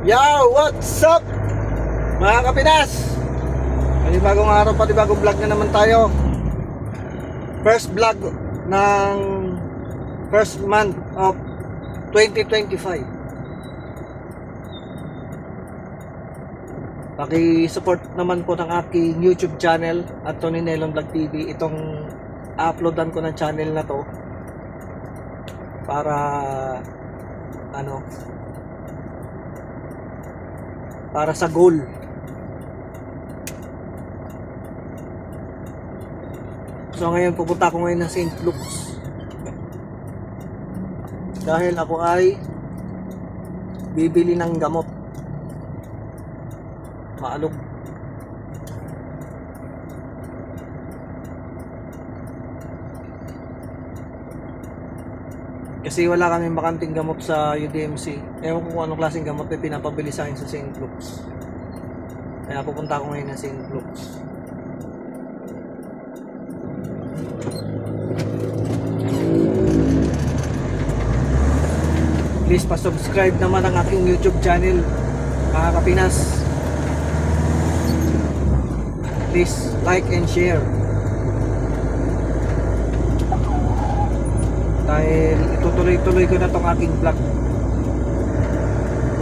Yo, what's up? Mga kapinas! Panibagong araw, panibagong vlog na naman tayo. First vlog ng first month of 2025. Paki-support naman po ng aking YouTube channel, Anthony Nelon Vlog TV. Itong uploadan ko ng channel na to para ano para sa goal. So ngayon pupunta ako ngayon ng St. Luke's. Dahil ako ay bibili ng gamot. Maalog. Kasi wala kami makanting gamot sa UDMC. Ewan ko kung anong klaseng gamot na pinapabili sa akin sa St. Luke's. Kaya pupunta ako ngayon ng St. Luke's. Please pa-subscribe naman ang aking YouTube channel, mga Kapinas. Please like and share. Dahil itutuloy-tuloy ko na tong aking vlog.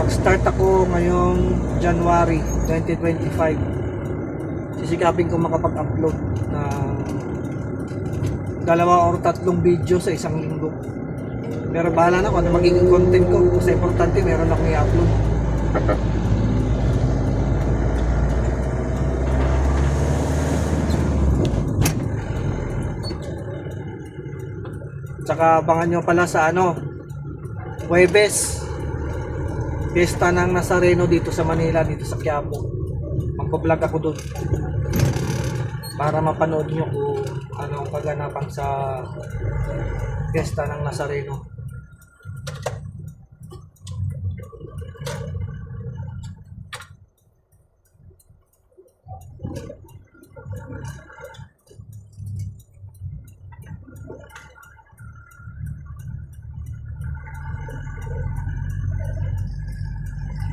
Mag-start ako ngayong January 2025 sisikapin ko makapag-upload ng dalawa or tatlong video sa isang linggo. Pero bahala na kung ano magiging content ko. Basta importante meron akong i-upload Tsaka abangan nyo pala sa ano, Huwebes. Fiesta ng Nazareno dito sa Manila, dito sa Quiapo. Magpa-vlog ako doon. Para mapanood nyo kung ano ang kaganapan sa Fiesta ng Nazareno.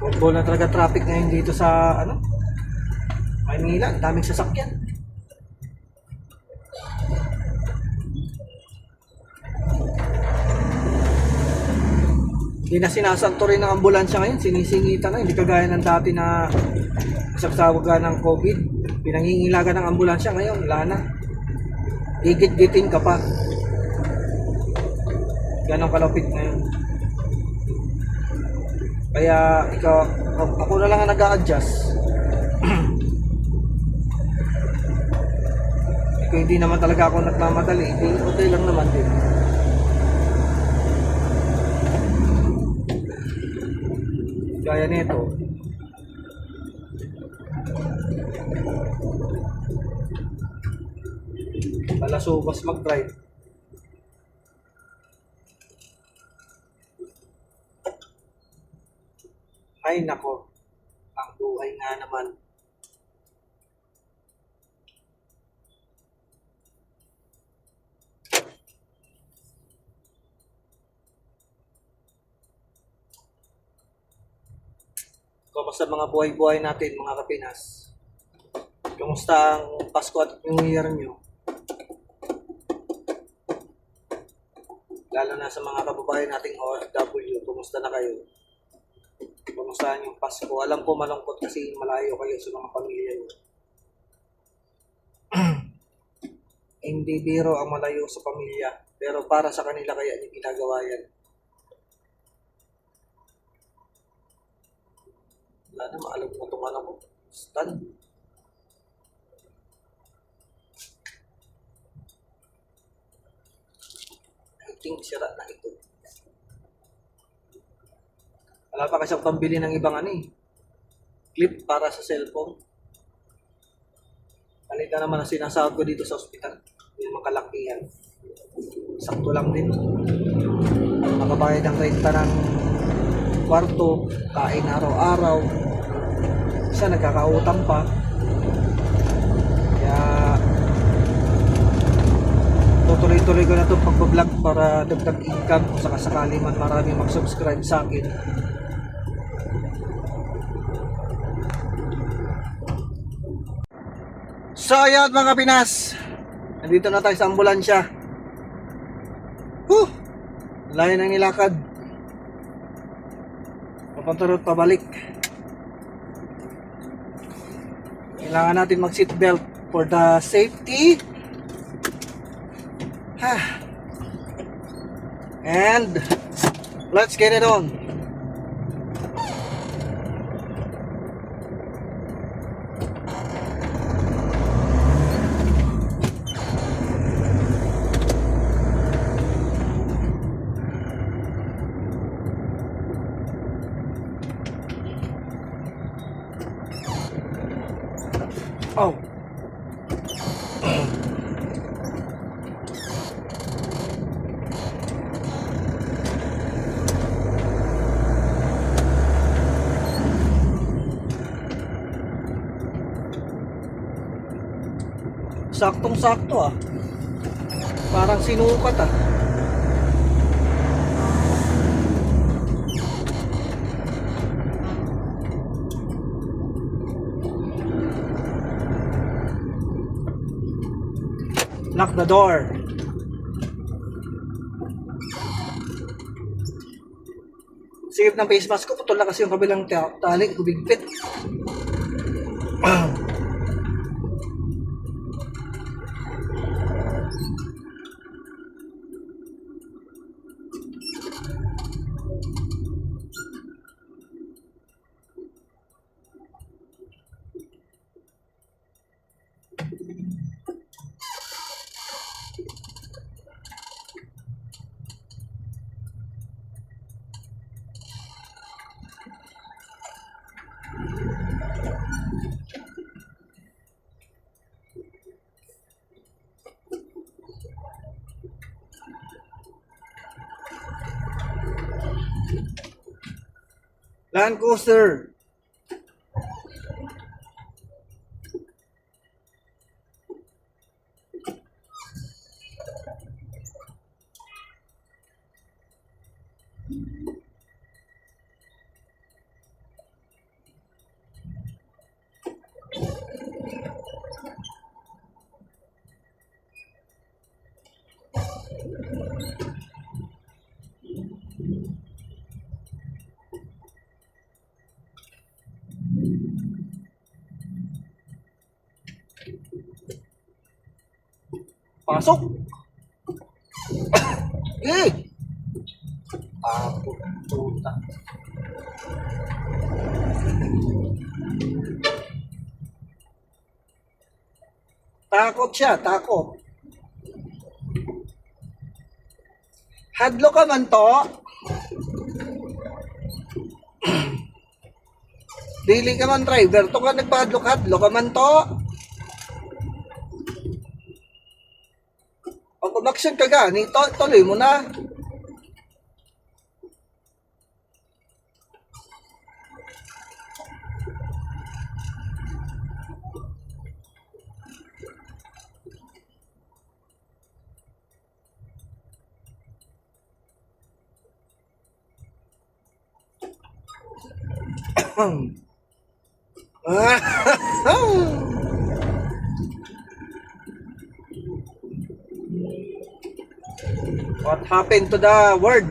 Bumbo na talaga traffic ngayon dito sa ano? Maynila, ang daming sasakyan. Hindi na sinasanto rin ng ambulansya ngayon, sinisingitan na, hindi kagaya ng dati na kasagsawagan ng COVID. Pinangingilagan ng ambulansya ngayon, wala na. Gigit-gitin ka pa. Ganon kalapit ngayon. Kaya ikaw, ako na lang ang nag-a-adjust. Kung hindi naman talaga ako nagmamadali, hindi okay lang naman din. Gaya nito. Palasubas mag-drive. Ay nako, ang buhay nga naman. Kumusta mga buhay-buhay natin mga kapinas? Kumusta ang Pasko at New Year nyo? Lalo na sa mga kababayan nating OFW, kumusta na kayo? Kumusta yung Pasko? Alam ko malungkot kasi malayo kayo sa mga pamilya niyo. Hindi biro ang malayo sa pamilya, pero para sa kanila kaya niyo ginagawa yan. Wala na, maalam mo itong ano ko. Stan. I think sira na ito. Wala pa kasi pambili ng ibang ano eh. Clip para sa cellphone. Halika naman ang sinasahod ko dito sa ospital. Hindi naman kalakihan. Sakto lang din. Makabayad ng renta ng kwarto, kain araw-araw. Isa nagkakautang pa. Kaya tutuloy-tuloy ko na itong pagbablog para dagdag income kung sakasakali man marami mag-subscribe sa akin. So ayun mga Pinas. Nandito na tayo sa ambulansya. Huh! Layo ng nilakad. At pabalik. Kailangan natin mag seatbelt for the safety. Ha. And let's get it on. Oh. Saktong-sakto ah. Parang sinukat ah. Lock the door. Sigip ng face mask ko, putol na kasi yung kabilang ta- tali, kubigpit. Land Coaster. Pasok. Eh. Ako, puta. Takot siya, takot. Hadlo ka man to. Dili ka man driver, to ka nagpadlok-hadlo ka man to. Umaksyon ka gani, to, tuloy mo na. What happened to the word?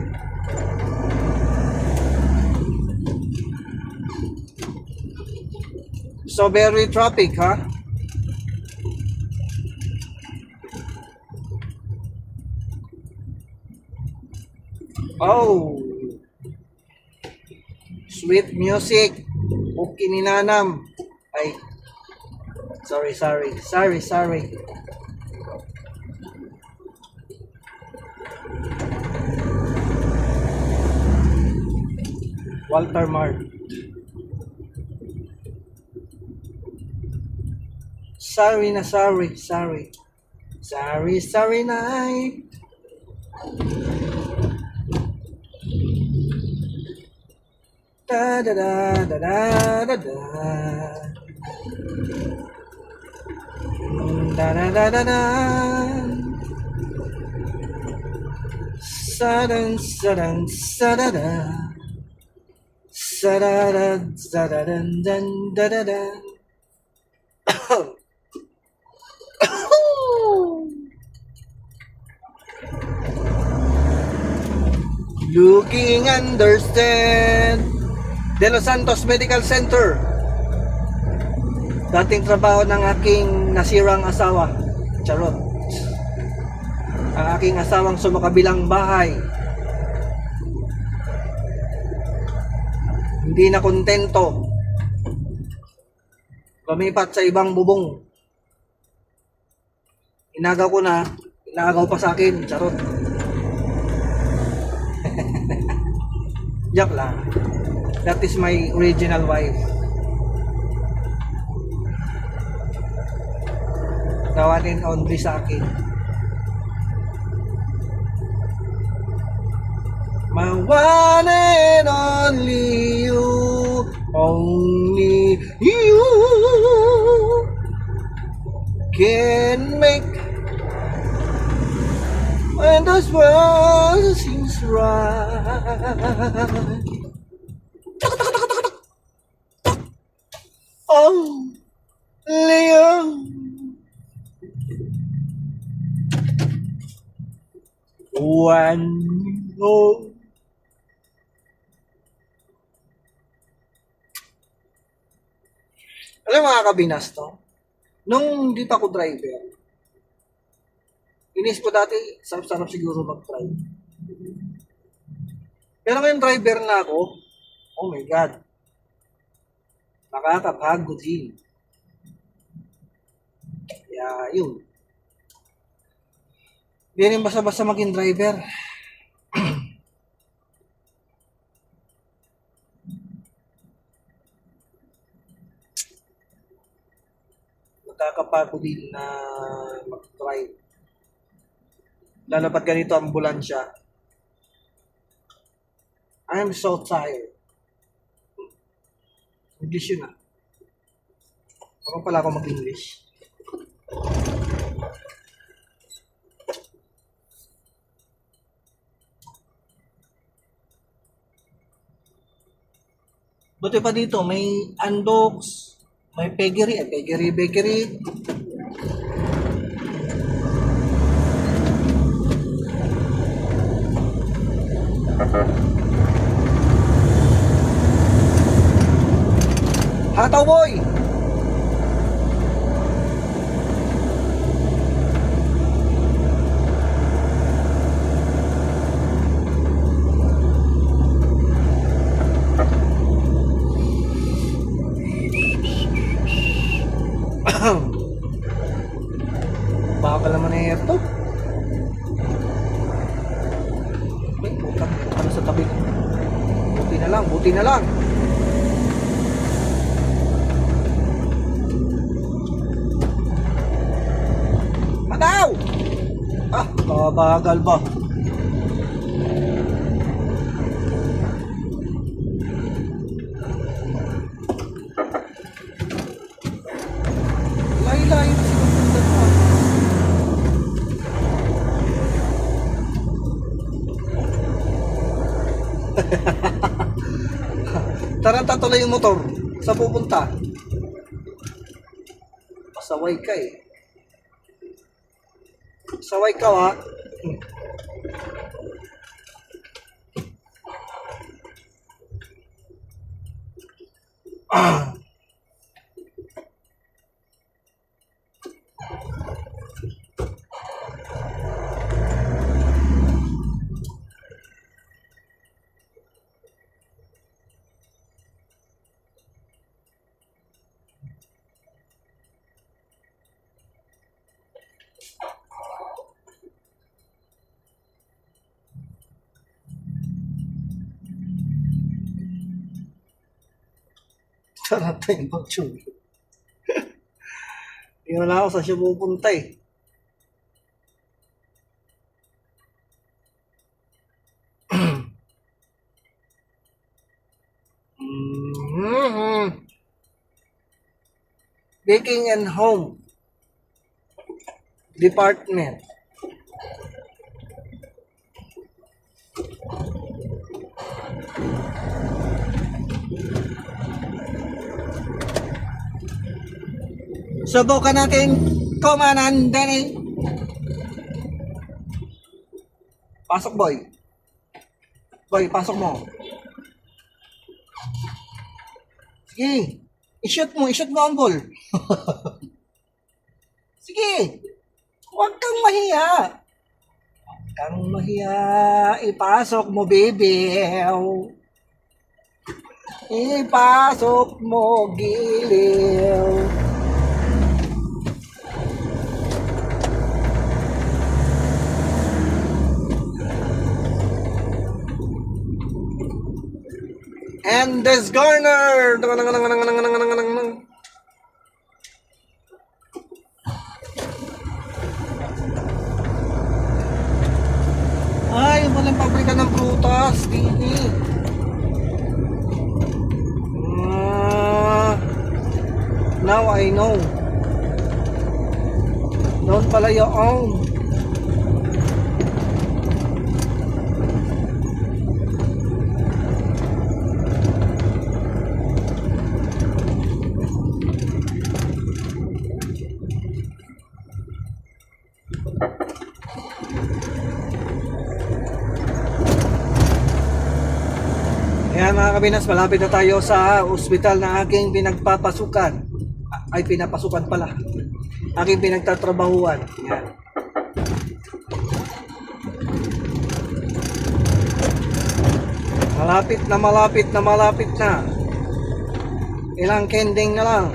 So very traffic, huh? Oh. Sweet music. Okay ni Nanam. Ay. Sorry, sorry. Sorry, sorry. Walter Mart. Sorry na sorry, sorry. Sorry, sorry night. Da da da da da da da. Da da da da da. Sudden, sudden, sadada. Looking understand De Los Santos Medical Center Dating trabaho ng aking nasirang asawa Charot Ang aking asawang sumakabilang bahay Hindi na kontento Lumipat sa ibang bubong Inagaw ko na Inagaw pa sa akin Charot Joke lang. That is my original wife. And only sa akin. My one and only you. Only you can make when this world seems right. Oh, Leo. One oh. Alam mo mga kabinas to? Nung di pa ako driver, Inis ko dati, sarap-sarap siguro mag-drive. Pero ngayon driver na ako, oh my God. Nakakapagod din. Kaya yun. Hindi rin basta-basta maging driver. Nakakapagod din na mag-drive. Lalo pat ganito ambulansya. I'm so tired. English yun ah. Parang pala ako mag-English. Buti pa dito, may undogs, may peggery, eh, peggery, bakery. Hataw boy! Baka naman na air to. Ay, putang, ano sa tabi ko. Buti na lang, buti na lang. Madaw! Ah, kabagal ba? Layo-layo sinusundan mo. Taranta tuloy yung motor sa pupunta. Pasaway ka eh. Saway ka ha. Ah. Taranta yung pagtsulo. Hindi wala ako sa siya pupunta eh. Mhm. Baking and Home Department. Subukan natin komandan eh. Pasok, boy. Boy, pasok mo. Sige. I-shoot mo, i-shoot mo ang ball. Sige. Huwag kang mahiya. Huwag kang mahiya. Ipasok mo, baby. Ipasok mo, giliw. And this Garner! Ay, walang pabrika ng prutas. Dini. Ah, now I know. Doon pala yung Kabinas, malapit na tayo sa ospital na aking pinagpapasukan. Ay, pinapasukan pala. Aking pinagtatrabahuan. Yan. Malapit na malapit na malapit na. Ilang kending na lang.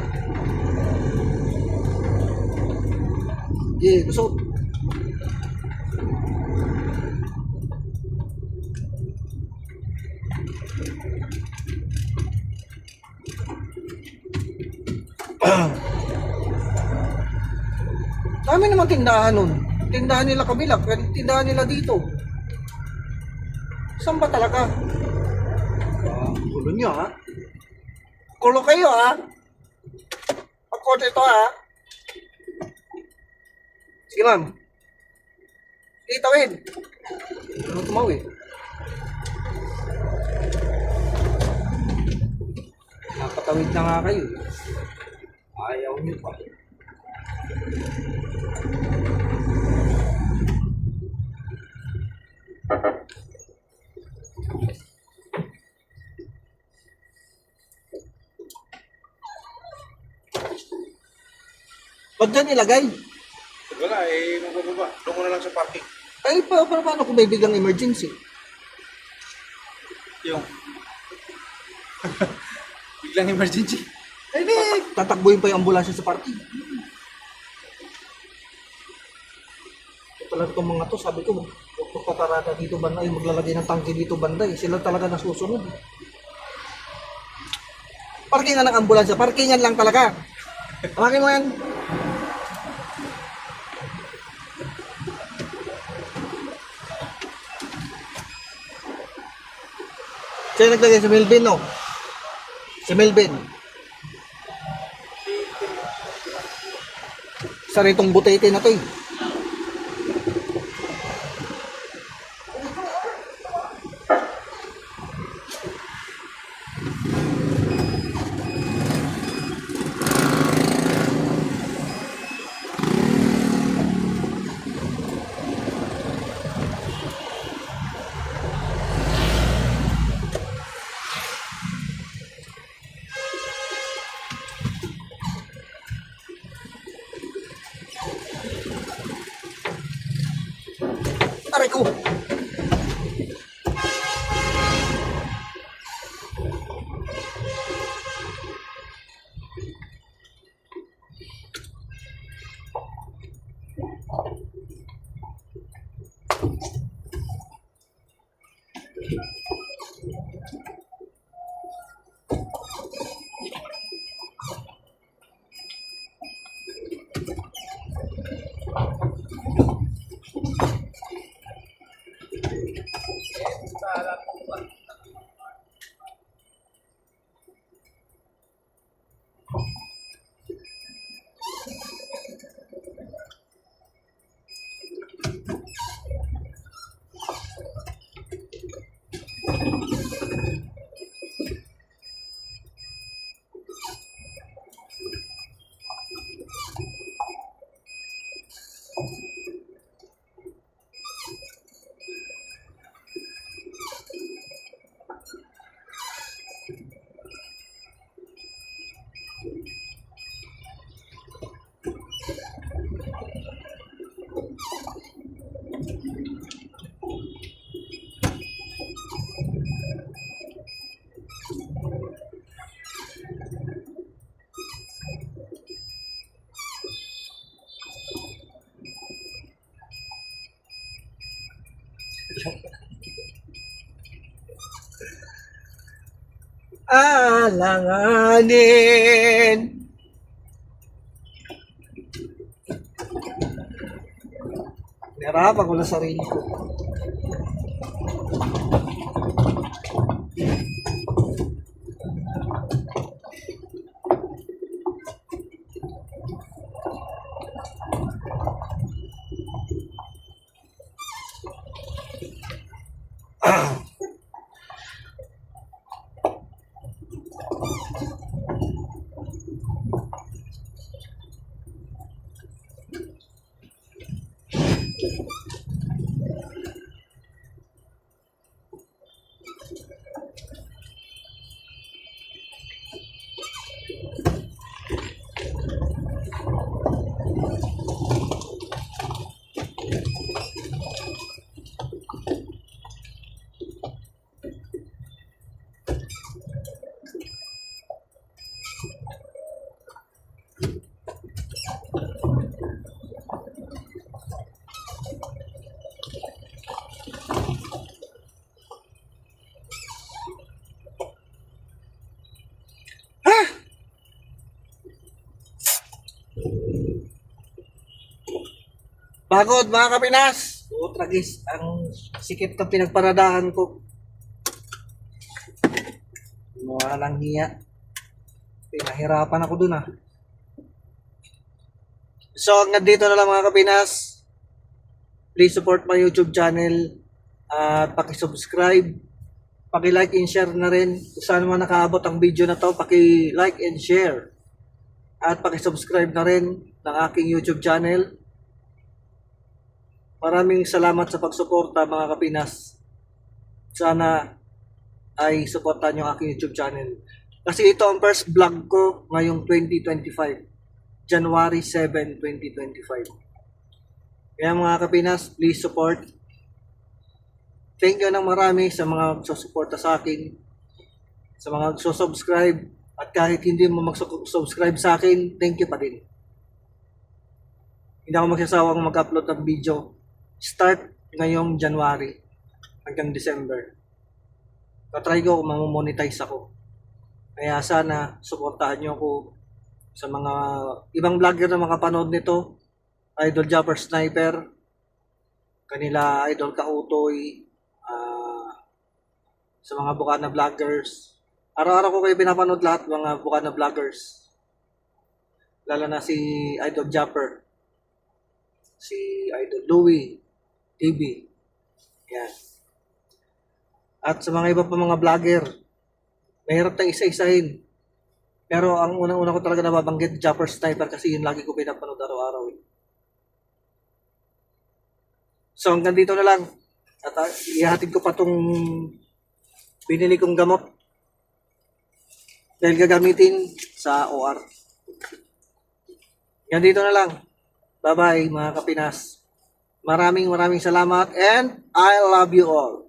Yeah, gusto. Dami naman tindahan nun. Tindahan nila kabila, pero tindahan nila dito. Saan ba talaga? Ah, gulo nyo ha? Kulo kayo ha? Pagkote ito ha? Sige ma'am. Sige, tawid. Ano tumawid? Nakatawid na nga kayo. Ayaw nyo pa. Ba't dyan ilagay? Wala eh, mabababa. Doon ko na lang sa parking. Ay, pa, pa, paano kung may biglang emergency? Yung... Biglang emergency. Ay, di, tatakbuhin pa yung ambulansya sa parking. Talaga itong mga to, sabi ko, huwag magpaparada dito banda, yung maglalagay ng tangke dito banda, eh. sila talaga nasusunod. Parkingan ng ambulansya, parkingan lang talaga. Tamakin mo yan. Sino naglagay si Melvin, no? Si Melvin. Sa ritong butete na to eh. like alanganin. Nahirapan ko na sarili ko. Bagod mga kapinas! O tragis, ang sikip ng pinagparadahan ko. Mukha lang niya. Pinahirapan ako dun ah. So hanggang dito na lang mga kapinas. Please support my YouTube channel at paki-subscribe. Paki-like and share na rin. Kung saan man nakaabot ang video na to, paki-like and share. At paki-subscribe na rin ng aking YouTube channel. Maraming salamat sa pagsuporta mga kapinas. Sana ay suportahan yung aking YouTube channel. Kasi ito ang first vlog ko ngayong 2025. January 7, 2025. Kaya mga kapinas, please support. Thank you ng marami sa mga susuporta sa akin. Sa mga subscribe At kahit hindi mo mag-subscribe sa akin, thank you pa din. Hindi ako magsasawang mag-upload ng video start ngayong January hanggang December. Tatry ko kung mamonetize ako. Kaya sana suportahan niyo ako sa mga ibang vlogger na makapanood nito. Idol Jumper Sniper, kanila Idol Kautoy, ah, sa mga bukana vloggers. Araw-araw ko kayo pinapanood lahat mga bukana vloggers. Lalo na si Idol Jumper, si Idol Louie, TV. Yan. At sa mga iba pa mga vlogger, mahirap tayong isa-isahin. Pero ang unang-una ko talaga nababanggit, Jumper Sniper kasi yun lagi ko pinapanood araw-araw. eh. So hanggang dito na lang. At uh, ihatid ko pa tong binili kong gamot. Dahil gagamitin sa OR. Yan dito na lang. Bye-bye mga kapinas. Maraming maraming salamat and I love you all.